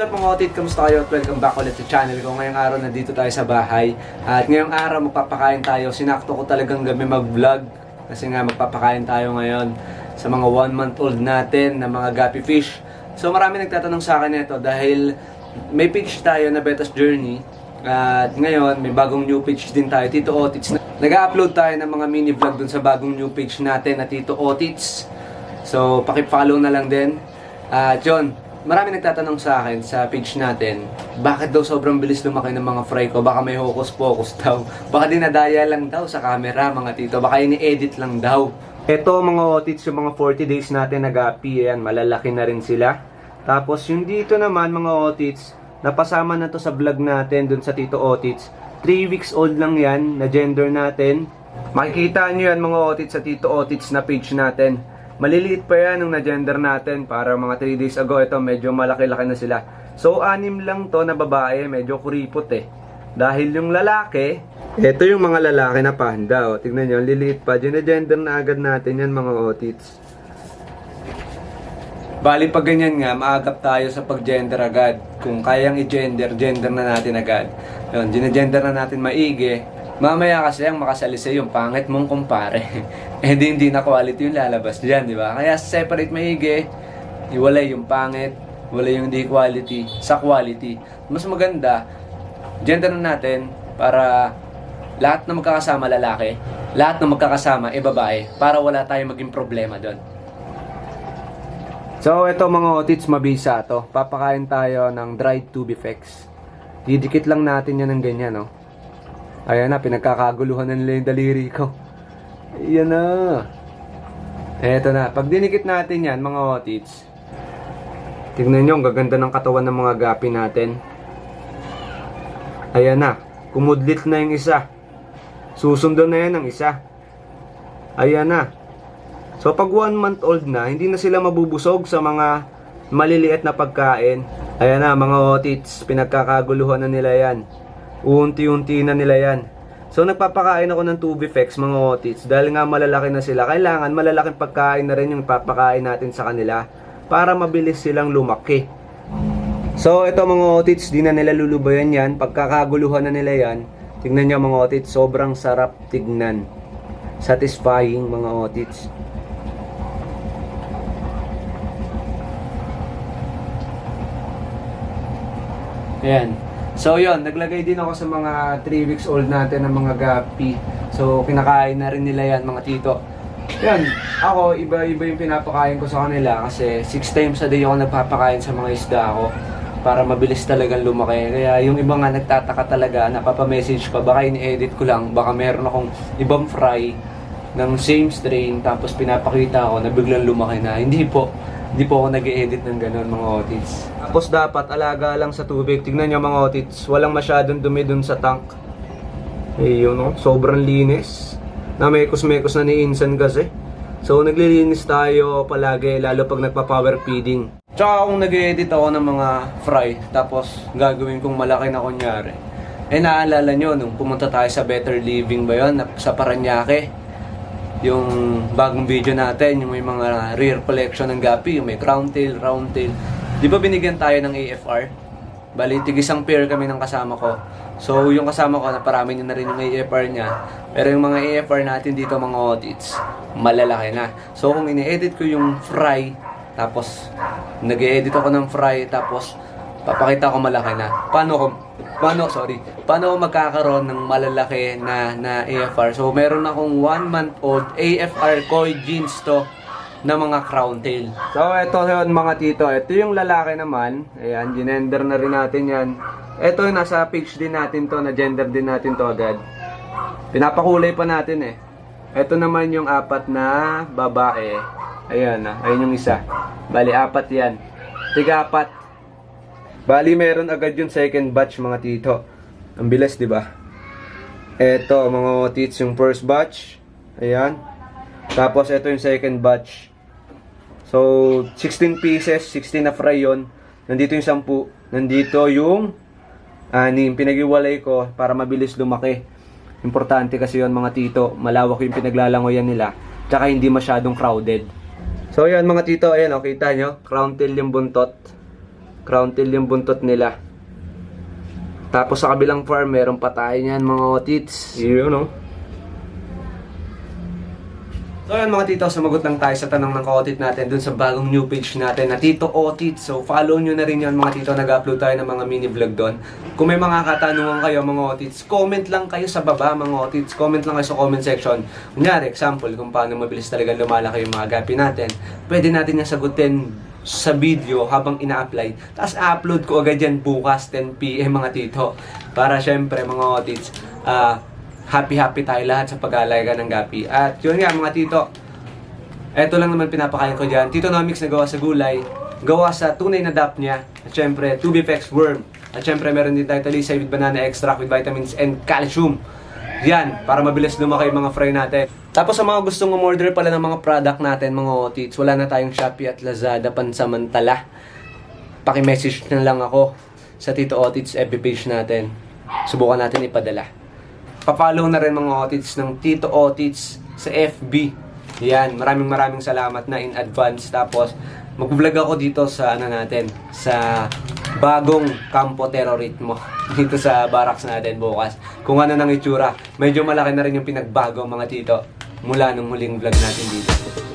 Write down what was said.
What's up mga otit? Kamusta kayo? At welcome back ulit sa channel ko. Ngayong araw nandito tayo sa bahay. At ngayong araw magpapakain tayo. Sinakto ko talagang gabi mag-vlog. Kasi nga magpapakain tayo ngayon sa mga one month old natin na mga guppy fish. So marami nagtatanong sa akin nito dahil may page tayo na Betas Journey. At ngayon may bagong new page din tayo, Tito Otits. Nag-upload tayo ng mga mini vlog dun sa bagong new page natin na Tito Otits. So pakipollow na lang din. At yun, marami nagtatanong sa akin sa page natin, bakit daw sobrang bilis lumaki ng mga fry ko? Baka may hocus pocus daw. Baka dinadaya lang daw sa camera mga tito. Baka ini-edit lang daw. Ito mga otits, yung mga 40 days natin nag-api, ayan, malalaki na rin sila. Tapos yung dito naman mga otits, napasama na to sa vlog natin dun sa Tito Otits. 3 weeks old lang yan, na gender natin. Makikita nyo yan mga otits sa Tito Otits na page natin. Maliliit pa yan nung na-gender natin para mga 3 days ago ito medyo malaki-laki na sila. So anim lang to na babae, medyo kuripot eh. Dahil yung lalaki, ito yung mga lalaki na panda. O, tignan nyo, liliit pa. Gender na agad natin yan mga otits. Bali pag ganyan nga, maagap tayo sa pag-gender agad. Kung kayang i-gender, gender na natin agad. Yun, ginagender na natin maigi. Mamaya kasi ang makasalisa yung pangit mong kumpare. eh di hindi na quality yung lalabas diyan, di ba? Kaya separate maigi, iwalay yung pangit, wala yung hindi quality sa quality. Mas maganda, gender na natin para lahat na magkakasama lalaki, lahat na magkakasama e babae para wala tayong maging problema doon. So, ito mga otits, mabisa to. Papakain tayo ng dried tubifex. Didikit lang natin yan ng ganyan, no? Ayan na, pinagkakaguluhan na nila yung daliri ko. Ayan na. Eto na. Pag dinikit natin yan, mga otits, tignan nyo, ang gaganda ng katawan ng mga gapi natin. Ayan na. Kumudlit na yung isa. Susundan na yan ang isa. Ayan na. So pag one month old na, hindi na sila mabubusog sa mga maliliit na pagkain. Ayan na mga otits, pinagkakaguluhan na nila yan. Unti-unti na nila yan. So nagpapakain ako ng tubifex mga otits dahil nga malalaki na sila. Kailangan malalaking pagkain na rin yung papakain natin sa kanila para mabilis silang lumaki. So ito mga otits, di na nila lulubayan yan. Pagkakaguluhan na nila yan, tignan nyo mga otits, sobrang sarap tignan. Satisfying mga otits. Ayan. So yon naglagay din ako sa mga 3 weeks old natin ng mga gapi. So kinakain na rin nila yan mga tito. Yan, ako iba-iba yung pinapakain ko sa kanila kasi 6 times a day ako nagpapakain sa mga isda ko para mabilis talagang lumaki. Kaya yung iba nga nagtataka talaga, napapa-message pa, baka ini-edit ko lang, baka meron akong ibang fry ng same strain tapos pinapakita ko na biglang lumaki na. Hindi po. Hindi po ako nag-edit ng ganun mga otits. Tapos dapat alaga lang sa tubig. Tignan nyo mga otits, walang masyadong dumi dun sa tank. Eh yun no, sobrang linis. Na mekos-mekos na ni Insan kasi. So naglilinis tayo palagi lalo pag nagpa-power feeding. Tsaka kung nag-edit ako ng mga fry, tapos gagawin kong malaki na kunyari. Eh naalala nyo, nung pumunta tayo sa Better Living ba yun, sa Paranaque, yung bagong video natin, yung may mga rear collection ng gapi, yung may crown tail, round tail. Di ba binigyan tayo ng AFR? Bali, tig isang pair kami ng kasama ko. So, yung kasama ko, naparami niya na rin yung AFR niya. Pero yung mga AFR natin dito, mga audits, malalaki na. So, kung ini-edit ko yung fry, tapos nag-edit ako ng fry, tapos papakita ko malaki na. Paano ko, paano, sorry, paano magkakaroon ng malalaki na, na AFR? So, meron akong 1 month old AFR koi jeans to na mga crown tail. So, ito yun mga tito. Ito yung lalaki naman. Ayan, ginender na rin natin yan. Ito nasa page din natin to, na gender din natin to agad. Pinapakulay pa natin eh. Ito naman yung apat na babae. Ayan na, ayun yung isa. Bali, apat yan. Tiga apat. Bali, meron agad yung second batch mga tito. Ang bilis, di ba? Ito, mga tits, yung first batch. Ayan. Tapos, ito yung second batch. So, 16 pieces, 16 na fry yun. Nandito yung 10. Nandito yung anim. Pinag-iwalay ko para mabilis lumaki. Importante kasi yun mga tito. Malawak yung pinaglalangoyan nila. Tsaka hindi masyadong crowded. So, yan mga tito. Ayan, oh, kita nyo. Crown tail yung buntot. Crown tail yung buntot nila. Tapos sa kabilang farm, meron pa tayo niyan mga otits. Yun, no? So yun mga tito, sumagot lang tayo sa tanong ng ka-otit natin dun sa bagong new page natin na Tito Otit. So follow nyo na rin yun mga tito, nag-upload tayo ng mga mini vlog doon. Kung may mga katanungan kayo mga otits, comment lang kayo sa baba mga otits. Comment lang kayo sa comment section. Kunyari, example, kung paano mabilis talaga lumalaki yung mga gapi natin. Pwede natin yung sagutin sa video habang ina-apply. Tapos upload ko agad yan bukas 10pm mga tito. Para syempre mga otits, ah, happy-happy tayo lahat sa pag-aalaga ng gapi. At yun nga mga tito, eto lang naman pinapakain ko dyan. Tito Nomics na gawa sa gulay, gawa sa tunay na dap niya. At syempre, 2BFX worm. At syempre, meron din tayo talisay with banana extract with vitamins and calcium. Yan, para mabilis lumaki yung mga fry natin. Tapos sa mga gustong umorder pala ng mga product natin, mga otits, wala na tayong Shopee at Lazada pansamantala. Paki-message na lang ako sa Tito Otits FB page natin. Subukan natin ipadala. Pa-follow na rin mga otits ng Tito Otits sa FB. Yan, maraming maraming salamat na in advance. Tapos, mag-vlog ako dito sa ano natin, sa bagong Campo Terroritmo dito sa barracks natin bukas. Kung ano nang itsura, medyo malaki na rin yung pinagbago mga tito mula nung huling vlog natin dito.